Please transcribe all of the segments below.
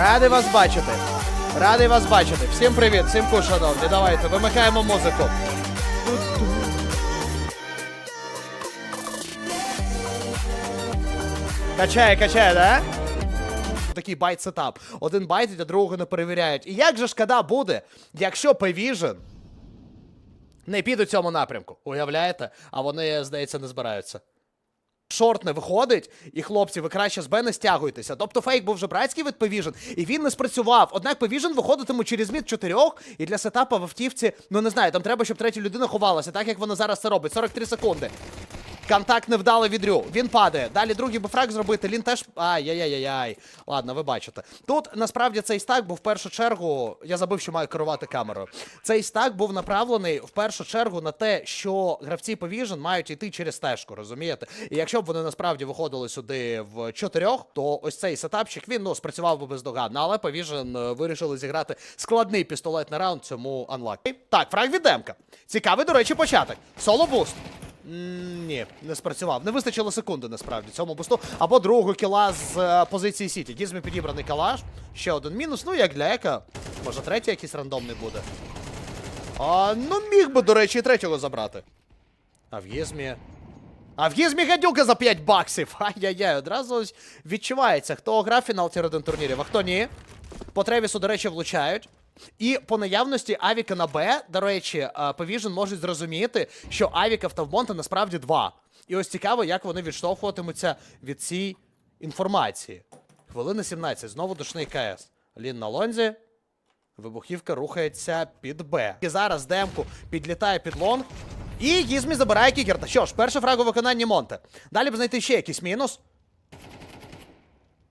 Радий вас бачити. Радий вас бачити. Всім привіт, всім ку, шановні. Давайте, вимикаємо музику. Качає, качає, да? Такий байт сетап. Один байтить, а другого не перевіряють. І як же шкода буде, якщо Pvision не піде у цьому напрямку? Уявляєте? А вони, здається, не збираються. Шорт не виходить, і хлопці, ви краще з Б не стягуєтеся. Тобто фейк був вже братський від Pvision, і він не спрацював. Однак Pvision виходитиме через мід чотирьох, і для сетапа в автівці, ну не знаю, там треба, щоб третя людина ховалася, так як вона зараз це робить. 43 секунди. Контакт невдалий від Рю. Він падає. Далі другий бифраг зробити. Лін теж. Ай-яй-яй-яй. Ладно, ви бачите. Тут насправді цей стак був в першу чергу. Я забув, що маю керувати камерою. Цей стак був направлений в першу чергу на те, що гравці Pvision мають йти через стежку, розумієте? І якщо б вони насправді виходили сюди в чотирьох, то ось цей сетапчик він ну спрацював би бездоганно. Але Pvision е, вирішили зіграти складний пістолетний раунд цьому анлакі. Так, фраг від Демка. Цікавий, до речі, початок. Соло буст. Ні, не спрацював. Не вистачило секунди насправді цьому бусту. Або другого кіла з е, позиції Сіті. Гізмі підібраний калаш. Ще один мінус. Ну, як для Ека. Може, третій якийсь рандомний буде. А, ну, міг би, до речі, і третього забрати. А в Гізмі. А в Гізмі гадюка за 5 баксів. Ай-яй-яй, одразу відчувається, хто грав фінал тір 1 турнірів, а хто ні. По Тревісу, до речі, влучають. І по наявності Авіка на Б, до речі, Pvision можуть зрозуміти, що Авіка в Тавмонта насправді два. І ось цікаво, як вони відштовхуватимуться від цієї інформації. Хвилина 17. Знову душний КС. Лін на лонзі. Вибухівка рухається під Б. І зараз Демку підлітає під лонг. І Гізмі забирає кікерта. Що ж, перше фраг у виконанні Монте. Далі б знайти ще якийсь мінус.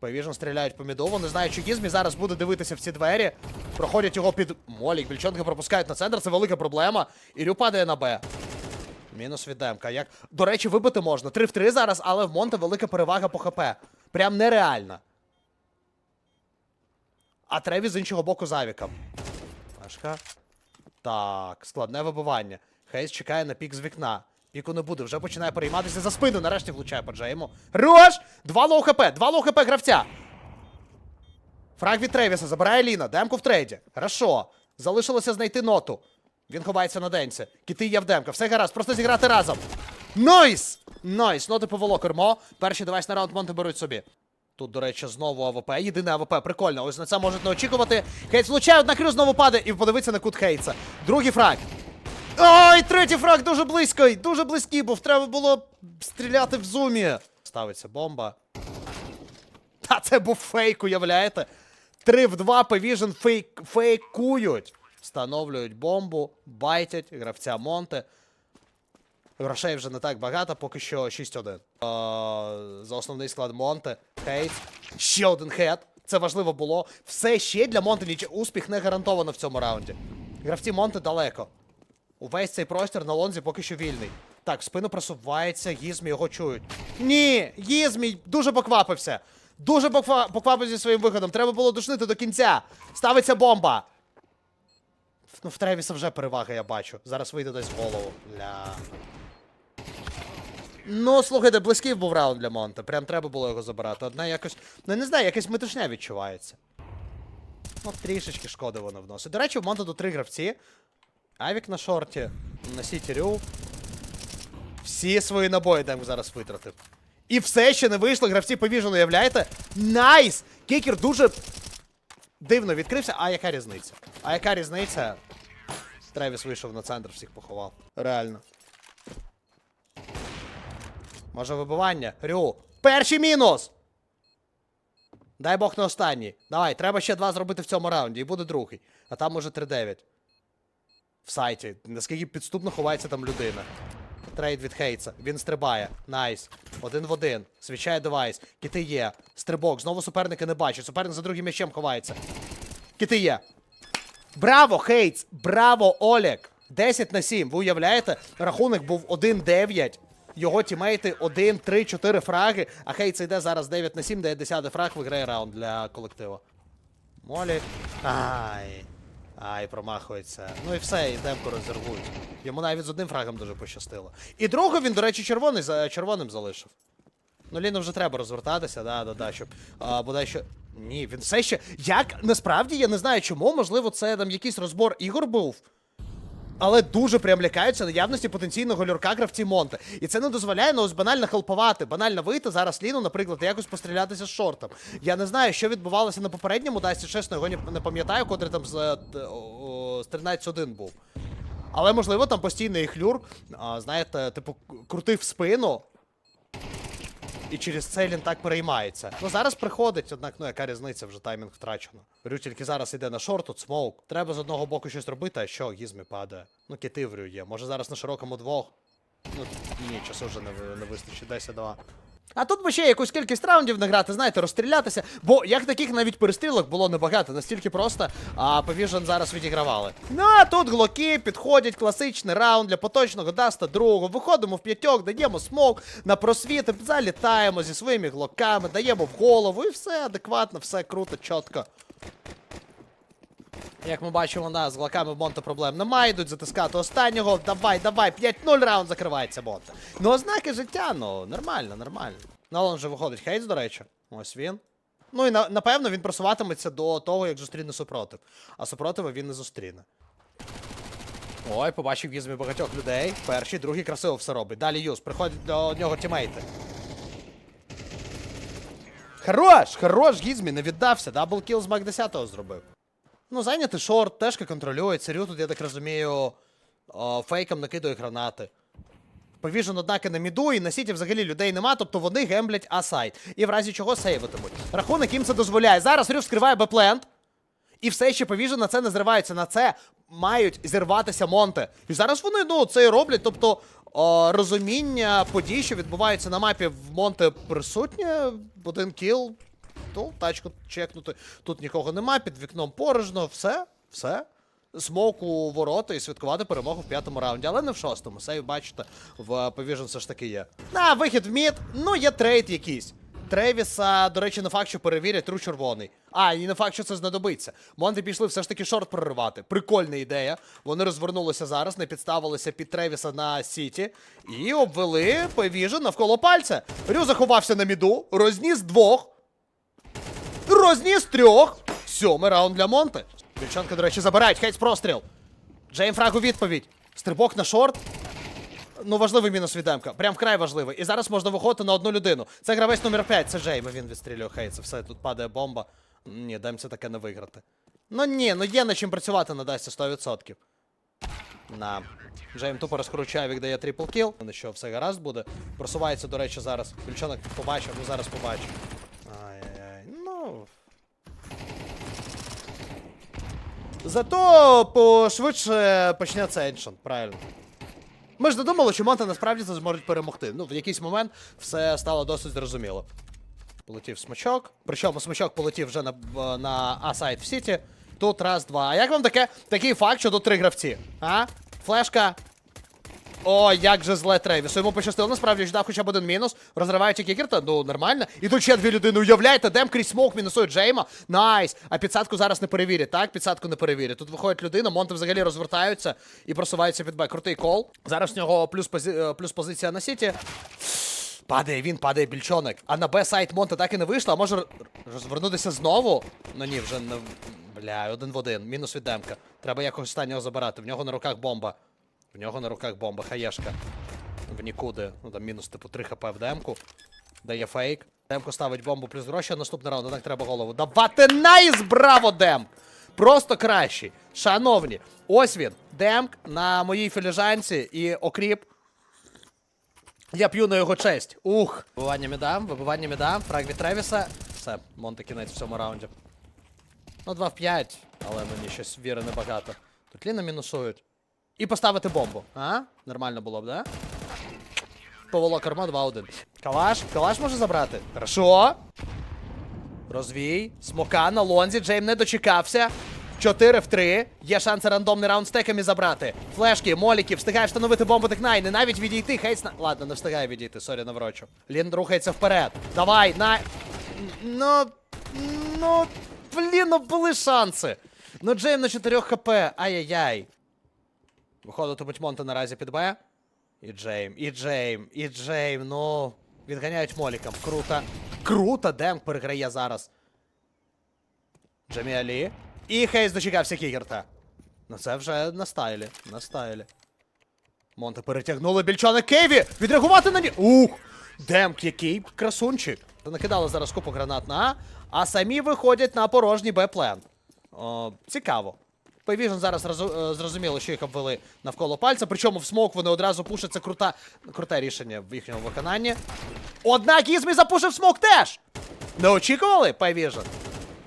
Певіжн стріляють по міду. Не знаю, чи Гізмі зараз буде дивитися в ці двері. Проходять його під Молік. Більчонки пропускають на центр. Це велика проблема. І Рю падає на Б. Мінус від Демка. Як... До речі, вибити можна. 3 в 3 зараз, але в Монте велика перевага по ХП. Прям нереальна. А Треві з іншого боку з Авіком. Пашка. Так, складне вибивання. Хейс чекає на пік з вікна. Піку не буде, вже починає перейматися за спину. Нарешті влучає по Джейму. Рош! Два лоу хп, два лоу хп гравця. Фраг від Тревіса забирає Ліна. Демку в трейді. Хорошо. Залишилося знайти ноту. Він ховається на денці. Кіти є в демка. Все гаразд, просто зіграти разом. Нойс! Нойс! Ноти повело кермо. Перший девайс на раунд Монти беруть собі. Тут, до речі, знову АВП. Єдине АВП. Прикольно. Ось на це можуть не очікувати. Хейтс влучає, однак Крю знову падає і подивиться на кут Хейтса. Другий фраг. Ой, третій фраг дуже близько. Дуже близький був. Треба було стріляти в зумі. Ставиться бомба. Та це був фейк, уявляєте? 3 в 2 Pvision фейк, фейкують. Встановлюють бомбу, байтять гравця Монте. Грошей вже не так багато, поки що 6-1. За основний склад Монте. Хейт. Ще один хет. Це важливо було. Все ще для Монте ніч... успіх не гарантовано в цьому раунді. Гравці Монте далеко. Увесь цей простір на лонзі поки що вільний. Так, спину просувається, Гізмі його чують. Ні! Гізмі дуже поквапився. Дуже поква... поквапився своїм виходом. Треба було душнити до кінця. Ставиться бомба. Ну, в Тревіса вже перевага, я бачу. Зараз вийде десь в голову. Ля. Ну, слухайте, близький був раунд для Монте. Прям треба було його забирати. Одна якось. Ну, не знаю, якась метушня відчувається. Ну, трішечки шкоди воно вносить. До речі, в Монте тут три гравці. Авік на шорті, на Сіті Рю. Всі свої набої Демк зараз витратив. І все ще не вийшло, гравці повіжено, уявляєте? Найс! Кікер дуже дивно відкрився, а яка різниця? А яка різниця? Тревіс вийшов на центр, всіх поховав. Реально. Може вибивання? Рю. Перший мінус! Дай Бог на останній. Давай, треба ще два зробити в цьому раунді, і буде другий. А там уже 3-9. В сайті. Наскільки підступно ховається там людина. Трейд від Хейтса. Він стрибає. Найс. Один в один. Свічає девайс. Кіти є. Стрибок. Знову суперники не бачать. Суперник за другим м'ячем ховається. Кіти є. Браво, Хейтс! Браво, Олег! 10 на 7. Ви уявляєте? Рахунок був 1-9. Його тімейти 1, 3, 4 фраги, а Хейтс йде зараз 9 на 7, дає 10 фраг, виграє раунд для колективу. Молі. Ай. Ай, промахується. Ну і все, і демку розірвуть. Йому навіть з одним фрагом дуже пощастило. І другу він, до речі, червоний, червоним залишив. Ну, Ліну вже треба розвертатися, да, да, да, щоб а, бодай що. Ні, він все ще. Як насправді я не знаю чому, можливо, це там якийсь розбор ігор був. Але дуже прям лякаються наявності потенційного люрка гравці Монте. І це не дозволяє ну, ось банально хелпувати, банально вийти зараз Ліну, наприклад, якось пострілятися з шортом. Я не знаю, що відбувалося на попередньому Дасі, чесно, його не пам'ятаю, котрий там з, е, з 13-1 був. Але можливо там постійний хлюр, а, знаєте, типу, крутив спину. І через це він так переймається. Ну зараз приходить, однак, ну яка різниця, вже таймінг втрачено. Рю тільки зараз йде на шорт, тут смоук. Треба з одного боку щось робити, а що, гізмі падає. Ну, кити в Рю є. Може зараз на широкому двох. Ну, ні, часу вже не, не вистачить, 10-2. А тут би ще якусь кількість раундів награти, знаєте, розстрілятися. Бо як таких навіть перестрілок було небагато, настільки просто, а Повіжен зараз відігравали. Ну а тут глоки підходять, класичний раунд для поточного даста другого. Виходимо в п'ятьох, даємо смок на просвіти, залітаємо зі своїми глоками, даємо в голову і все адекватно, все круто, чітко. Як ми бачимо, да, з глоками в Монте проблем немає, йдуть затискати останнього. Давай, давай, 5-0 раунд закривається Монте. Ну, ознаки життя, ну, нормально, нормально. Нолан вже виходить Хейтс, до речі. Ось він. Ну і напевно він просуватиметься до того, як зустріне супротив. А супротива він не зустріне. Ой, побачив візмі багатьох людей. Перший, другий красиво все робить. Далі Юз, приходять до нього тімейти. Хорош! Хорош, Гізмі, не віддався. Даблкіл з Мак 10 зробив. Ну, зайнятий шорт, тежка контролює. Царю тут, я так розумію, фейком накидує гранати. Повіжен, однак, і на міду, і на сіті взагалі людей нема, тобто вони гемблять асайд. І в разі чого сейвитимуть. Рахунок їм це дозволяє. Зараз Рю вскриває беплент. І все ще повіжен на це не зривається. На це мають зірватися Монте. І зараз вони ну, це і роблять. Тобто о, розуміння подій, що відбуваються на мапі в Монте присутнє. Один кіл. Ну, тачку чекнути. Тут нікого нема, під вікном порожно, все, все. Смок у ворота і святкувати перемогу в п'ятому раунді, але не в шостому. Сейв, бачите, в Повіжен все ж таки є. На вихід в мід, ну є трейд якийсь. Тревіса, до речі, не факт, що перевірять, тру червоний. А, і не факт, що це знадобиться. Монти пішли все ж таки шорт проривати. Прикольна ідея. Вони розвернулися зараз, не підставилися під Тревіса на Сіті і обвели Повіжен навколо пальця. Рю заховався на міду, розніс двох. Розніс трьох. Сьомий раунд для Монте. Дівчонка, до речі, забирають. Хейтс простріл. Джейм Фраг у відповідь. Стрибок на шорт. Ну, важливий мінус від Демка. Прям вкрай важливий. І зараз можна виходити на одну людину. Це гравець номер 5, це Джейм, він відстрілює Хейтса. Все, тут падає бомба. Ні, Дем це таке не виграти. Ну ні, ну є над чим працювати надасться 100%. На. Джейм тупо розкручує, віддає трипл кіл. Ну що, все гаразд буде. Просувається, до речі, зараз. Більчонок побачив, ну зараз побачив. Зато пошвидше почнеться Ancient, правильно. Ми ж не думали, що Монте насправді це зможуть перемогти. Ну, в якийсь момент все стало досить зрозуміло. Полетів смачок. Причому смачок полетів вже на, на А-сайт в Сіті. Тут раз, два. А як вам таке, такий факт, що тут три гравці? А? Флешка. О, як же зле Тревісу. Йому пощастило, насправді ждав хоча б один мінус. Розривають кікерта, ну нормально. І тут ще дві людини. Уявляєте, Дем крізь смок мінусує Джейма. Найс. А підсадку зараз не перевірять, так? Підсадку не перевірять. Тут виходить людина, Монти взагалі розвертаються і просуваються під Б. Крутий кол. Зараз в нього плюс, позі... е, плюс позиція на сіті. Падає він, падає більчонок. А на Б сайт Монте так і не вийшло, а може розвернутися знову? Ну ні, вже не. Бля, один в один. Мінус від Демка. Треба якогось останнього забирати. В нього на руках бомба. В нього на руках бомба, хаєшка. В нікуди. Ну там мінус, типу, 3 хп в демку. Дає фейк. Демко ставить бомбу плюс гроші, а наступний раунд, так треба голову. Давати найс! Браво, Демк! Просто кращий. Шановні, ось він. Демк на моїй філіжанці і окріп. Я п'ю на його честь. Ух. Вибивання мідам, вибивання мідам, фраг від Тревіса. Все, Монте кінець в цьому раунді. Ну, 2 в 5, але мені щось віри небагато. Тут Ліна мінусують. І поставити бомбу. А? Нормально було б, да? Повело кермо 2-1. Калаш? Калаш може забрати? Хорошо. Розвій. Смока на лонзі. Джейм не дочекався. 4 в 3. Є шанси рандомний раунд з теками забрати. Флешки, моліки, встигає встановити бомбу Текнай. Не навіть відійти. Хейс на. Ладно, не встигає відійти, сорі, наврочу. Лін рухається вперед. Давай, на. Ну. Ну. Блін, ну були шанси. Ну, Джейм на 4 хп. Ай-яй-яй. Виходитимуть Монте наразі під Б. І Джейм, і Джейм, і Джейм, ну. Відганяють моліком. Круто. Круто, Демк переграє зараз. Джемі Алі. І Хейс дочекався Кігерта. Ну це вже на стайлі. На стайлі. Монте перетягнули більчани Кейві! Відреагувати на ні. Ух! Демк, який красунчик. Накидали зараз купу гранат на А, а самі виходять на порожній Б-плен. Цікаво. Пейвіжн зараз е, зрозуміло, що їх обвели навколо пальця. Причому в смок вони одразу пушать. Це крута, круте рішення в їхньому виконанні. Однак Ізмі запушив смок теж! Не очікували, Пейвіжн?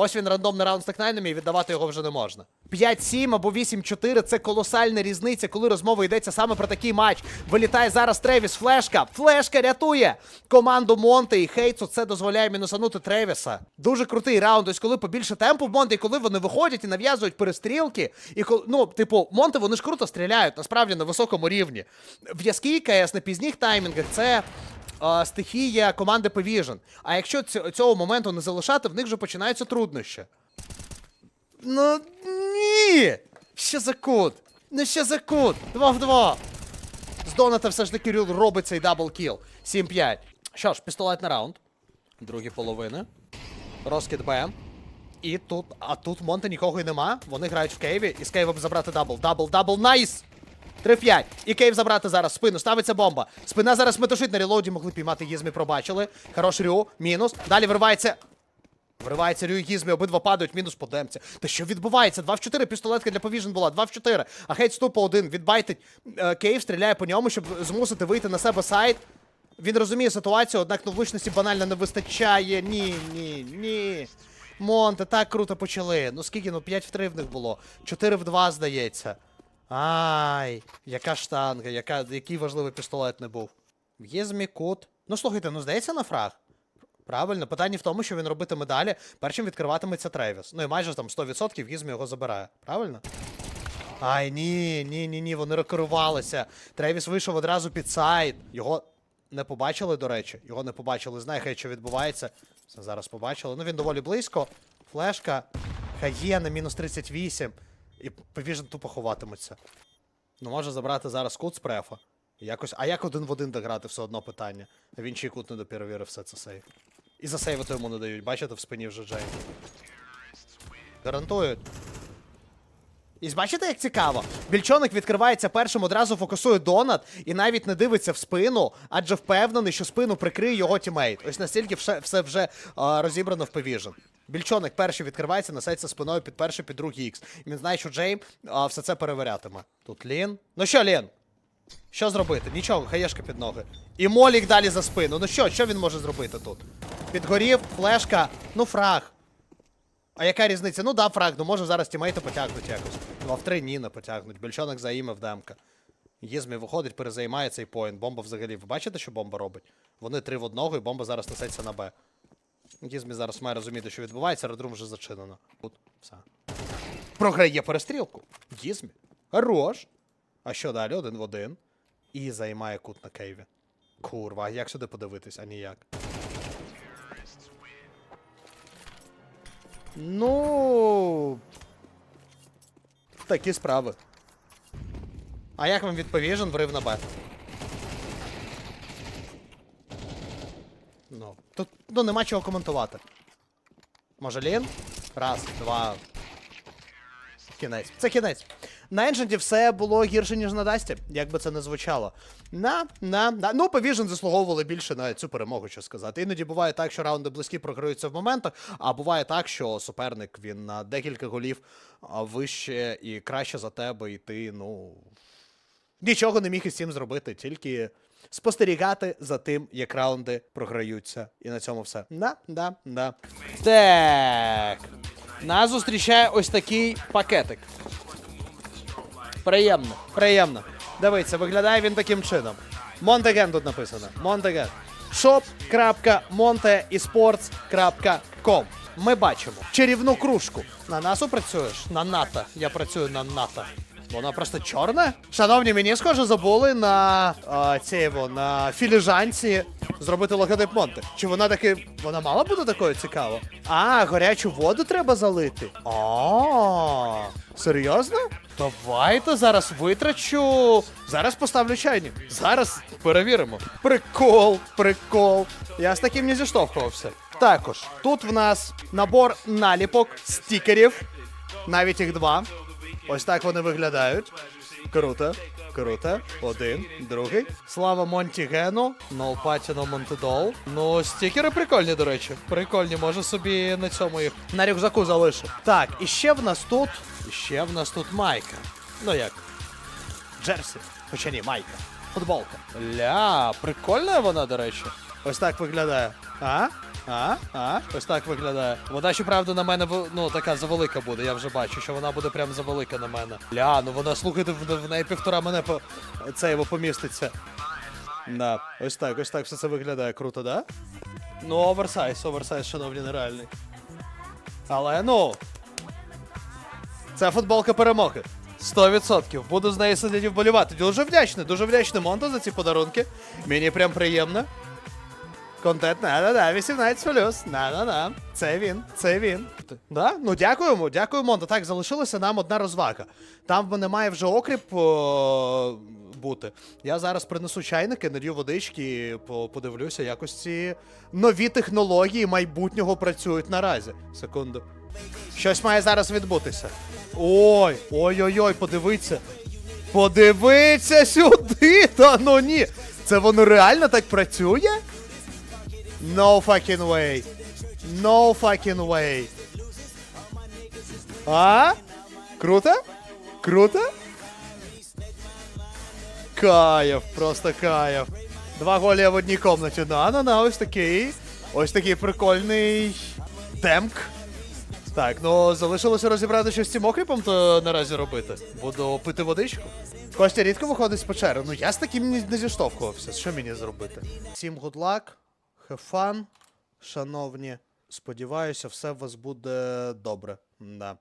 Ось він рандомний раунд з текнайнами і віддавати його вже не можна. 5-7 або 8-4 це колосальна різниця, коли розмова йдеться саме про такий матч. Вилітає зараз Тревіс, флешка. Флешка рятує команду Монте і Хейтсу. Це дозволяє мінусанути Тревіса. Дуже крутий раунд. Ось коли побільше темпу в Монте, і коли вони виходять і нав'язують перестрілки. І ну, типу, Монте вони ж круто стріляють, насправді на високому рівні. В'язкий КС на пізніх таймінгах це стихія команди Pvision. А якщо ць- цього моменту не залишати, в них вже починаються труднощі. Ну ні! Що за кут? Ну що за кут? Два в два. З Доната все ж таки Рюл робить цей даблкіл. 7-5. Що ж, пістолетний раунд. Другі половини. Розкид Б. І тут, а тут Монте нікого й нема. Вони грають в Кейві, і з Кейвом забрати дабл. Дабл, дабл, найс! 3-5. І Кейв забрати зараз спину. Ставиться бомба. Спина зараз метушить на релоді, могли піймати Єзмі, пробачили. Хорош Рю, мінус. Далі виривається. Виривається Рю і Гізмі, обидва падають, мінус по демці. Та що відбувається? 2 в 4 пістолетка для Повіжн була, 2 в 4. А хейт ступа один відбайтить. Е, Кейв стріляє по ньому, щоб змусити вийти на себе сайт. Він розуміє ситуацію, однак влучності банально не вистачає. Ні, ні, ні. Монте, так круто почали. Ну скільки, ну 5 в 3 в них було. 4 в 2, здається. Ай, яка штанга, яка, який важливий пістолет не був. В'єзмі кут. Ну слухайте, ну здається на фраг. Правильно, питання в тому, що він робитиме далі. Першим відкриватиметься Тревіс. Ну і майже там 100% Гізмі його забирає. Правильно? Ай, ні, ні, ні, ні, вони рекерувалися. Тревіс вийшов одразу під сайт. Його не побачили, до речі. Його не побачили. Знає, хай що відбувається. Це зараз побачили. Ну він доволі близько. Флешка. Хаєна, мінус 38. І Повіжн тупо ховатиметься. Ну, може забрати зараз кут з префа. Якось, а як один в один дограти, все одно питання. Він ще й кут не доперевірив все це сейв. І засейвити йому не дають, бачите, в спині вже Джейн. Гарантують. І бачите, як цікаво? Більчоник відкривається першим, одразу фокусує донат і навіть не дивиться в спину, адже впевнений, що спину прикриє його тімейт. Ось настільки все, все вже а, розібрано в Pvision. Більчоник перший відкривається, несеться спиною під перший, під другий ікс. І він знає, що Джейм а, все це перевірятиме. Тут Лін. Ну що, Лін? Що зробити? Нічого, хаєшка під ноги. І Молік далі за спину. Ну що, що він може зробити тут? Підгорів, флешка, ну фраг. А яка різниця? Ну да, фраг, ну може зараз тімейти потягнуть якось. Ну а в три ні не потягнуть. Більчонок заїмив демка. Єзмі виходить, перезаймає цей поінт. Бомба взагалі. Ви бачите, що бомба робить? Вони три в одного, і бомба зараз несеться на Б. Єзмі зараз має розуміти, що відбувається, редрум вже зачинено. Тут, все. Програє перестрілку. Єзмі. Хорош. А що далі? Один в один. І займає кут на кейві. Курва, а як сюди подивитись, а ніяк. Ну. Такі справи. А як вам відповіжен врив на Б? Ну. Тут ну, нема чого коментувати. Може Лін? Раз, два. Кінець. Це кінець. На Еншенті все було гірше, ніж на Дасті, як би це не звучало. На, на, на. Ну, Повіжн заслуговували більше на цю перемогу, що сказати. Іноді буває так, що раунди близькі програються в моментах, а буває так, що суперник він на декілька голів вище і краще за тебе, і ти, ну. Нічого не міг із цим зробити, тільки спостерігати за тим, як раунди програються. І на цьому все. Да, да, да. Так. Нас зустрічає ось такий пакетик. Приємно, приємно. Дивіться, виглядає він таким чином. Монтеген тут написано. Монтеген. shop.monteesports.com Ми бачимо чарівну кружку. На насу працюєш? На НАТО. Я працюю на НАТО. Вона просто чорна? Шановні, мені схоже забули на а, на філіжанці зробити логотип Монте. Чи вона таки. Вона мала бути такою цікаво? А, гарячу воду треба залити. А, серйозно? Давайте зараз витрачу. Зараз поставлю чайник. Зараз перевіримо. Прикол, прикол. Я з таким не зіштовхувався. Також тут в нас набор наліпок, стікерів, навіть їх два. Ось так вони виглядають. Круто, круто. Один, другий. Слава Монтігену, Patino Montedol. Ну, стікери прикольні, до речі. Прикольні, може собі на цьому їх на рюкзаку залишу. Так, і ще в нас тут. І ще в нас тут майка. Ну як? Джерсі. Хоча ні, майка. Футболка. Ля, прикольна вона, до речі. Ось так виглядає. А? А? А? Ось так виглядає. Вона, щоправда, на мене ну, така завелика буде. Я вже бачу, що вона буде прям завелика на мене. Ля, ну вона, слухайте, в, неї півтора мене по це його поміститься. Да, ось так, ось так все це виглядає. Круто, да? Ну, оверсайз, оверсайз, шановні, нереальний. Але ну. Це футболка перемоги. 100%. Буду з нею сидіти вболівати. Дуже вдячний, дуже вдячний Монто за ці подарунки. Мені прям приємно. Контент, да-да-да, 18 плюс. Да-да-да. Це він, це він. Да? Ну дякуємо, дякую, Монто. Так, залишилася нам одна розвага. Там в мене має вже окріп о, бути. Я зараз принесу чайники, налью водички, подивлюся, якось ці нові технології майбутнього працюють наразі. Секунду. Щось має зараз відбутися. Ой, ой-ой-ой, подивіться. Подивіться сюди! Та ну ні. Це воно реально так працює? No fucking way. No fucking way. А? Круто? Круто? Кайф, просто кайф. Два голія в одній комнаті. На, на, на, ось такий. Ось такий прикольний темк. Так, ну залишилося розібрати, що з цим окріпом то наразі робити. Буду пити водичку. Костя рідко виходить з печери. Ну я з таким не зіштовхувався. Що мені зробити? Всім good luck, have fun, шановні. Сподіваюся, все у вас буде добре. Да.